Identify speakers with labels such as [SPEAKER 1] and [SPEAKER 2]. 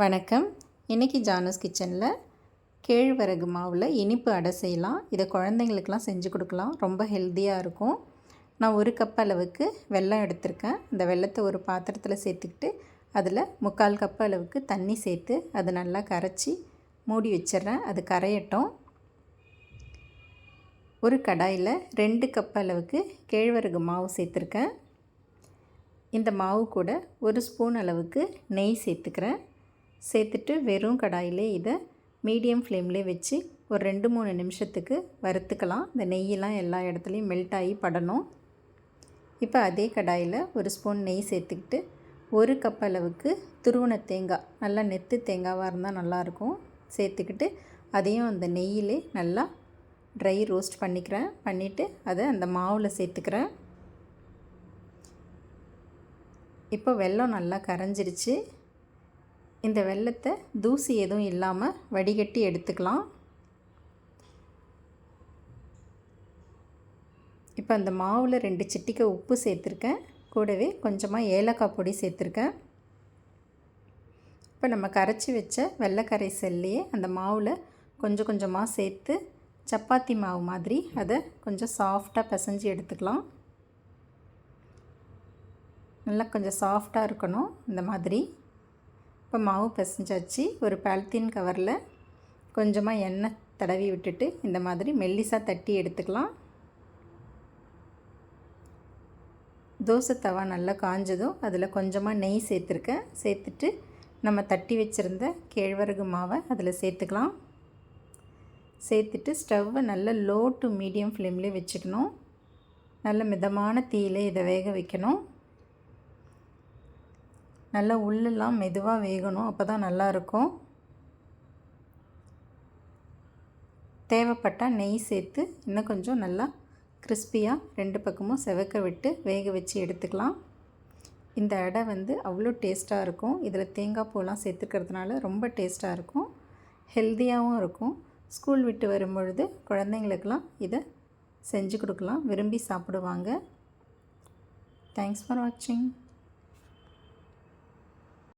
[SPEAKER 1] வணக்கம். இன்றைக்கி ஜானஸ் கிச்சனில் கேழ்வரகு மாவில் இனிப்பு அடை செய்யலாம். இதை குழந்தைங்களுக்கெலாம் செஞ்சு கொடுக்கலாம். ரொம்ப ஹெல்த்தியாக இருக்கும். நான் ஒரு கப் அளவுக்கு வெல்லம் எடுத்திருக்கேன். அந்த வெள்ளத்தை ஒரு பாத்திரத்தில் சேர்த்துக்கிட்டு அதில் முக்கால் கப் அளவுக்கு தண்ணி சேர்த்து அதை நல்லா கரைச்சி மூடி வச்சிட்றேன். அது கரையட்டும். ஒரு கடாயில் ரெண்டு கப் அளவுக்கு கேழ்வரகு மாவு சேர்த்துருக்கேன். இந்த மாவு கூட ஒரு ஸ்பூன் அளவுக்கு நெய் சேர்த்துக்கிறேன். சேர்த்துட்டு வெறும் கடாயிலே இதை மீடியம் ஃப்ளேம்லே வச்சு ஒரு ரெண்டு மூணு நிமிஷத்துக்கு வறுத்துக்கலாம். இந்த நெய்யெல்லாம் எல்லா இடத்துலையும் மெல்ட் ஆகி படணும். இப்போ அதே கடாயில் ஒரு ஸ்பூன் நெய் சேர்த்துக்கிட்டு ஒரு கப் அளவுக்கு துருவன தேங்காய் நல்லா நெத்து தேங்காவாக இருந்தால் நல்லாயிருக்கும். சேர்த்துக்கிட்டு அதையும் அந்த நெய்யிலே நல்லா ட்ரை ரோஸ்ட் பண்ணிக்கிறேன். பண்ணிவிட்டு அதை அந்த மாவில் சேர்த்துக்கிறேன். இப்போ வெல்லம் நல்லா கரைஞ்சிருச்சு. இந்த வெள்ளத்தை தூசி எதுவும் இல்லாமல் வடிகட்டி எடுத்துக்கலாம். இப்போ அந்த மாவில் ரெண்டு சிட்டிக்க உப்பு சேர்த்துருக்கேன். கூடவே கொஞ்சமாக ஏலக்காய் பொடி சேர்த்துருக்கேன். இப்போ நம்ம கரைச்சி வச்ச வெள்ளைக்கரை செல்லையே அந்த மாவில் கொஞ்சம் கொஞ்சமாக சேர்த்து சப்பாத்தி மாவு மாதிரி அதை கொஞ்சம் சாஃப்டாக பிசைஞ்சு எடுத்துக்கலாம். நல்லா கொஞ்சம் சாஃப்டாக இருக்கணும் இந்த மாதிரி. இப்போ மாவு பிசைஞ்சாச்சு. ஒரு பாலித்தீன் கவரில் கொஞ்சமாக எண்ணெய் தடவி விட்டுட்டு இந்த மாதிரி மெல்லிசாக தட்டி எடுத்துக்கலாம். தோசை தவா நல்லா காஞ்சதும் அதில் கொஞ்சமாக நெய் சேர்த்துருக்கேன். சேர்த்துட்டு நம்ம தட்டி வச்சுருந்த கேழ்வரகு மாவை அதில் சேர்த்துக்கலாம். சேர்த்துட்டு ஸ்டவ்வை நல்ல லோ டு மீடியம் ஃப்ளேம்லேயே வச்சுக்கணும். நல்ல மிதமான தீயிலே இதை வேக வைக்கணும். நல்லா உள்ளெல்லாம் மெதுவாக வேகணும். அப்போ தான் நல்லாயிருக்கும். தேவைப்பட்டால் நெய் சேர்த்து இன்னும் கொஞ்சம் நல்லா கிறிஸ்பியாக ரெண்டு பக்கமும் செவக்க விட்டு வேக வச்சு எடுத்துக்கலாம். இந்த அடை வந்து அவ்வளோ டேஸ்ட்டாக இருக்கும். இதில் தேங்காய் பூலாம் சேர்த்துக்கிறதுனால ரொம்ப டேஸ்ட்டாக இருக்கும். ஹெல்த்தியாகவும் இருக்கும். ஸ்கூல் விட்டு வரும்பொழுது குழந்தைங்களுக்கெல்லாம் இதை செஞ்சு கொடுக்கலாம். விரும்பி சாப்பிடுவாங்க. தேங்க்ஸ் ஃபார் வாட்சிங்.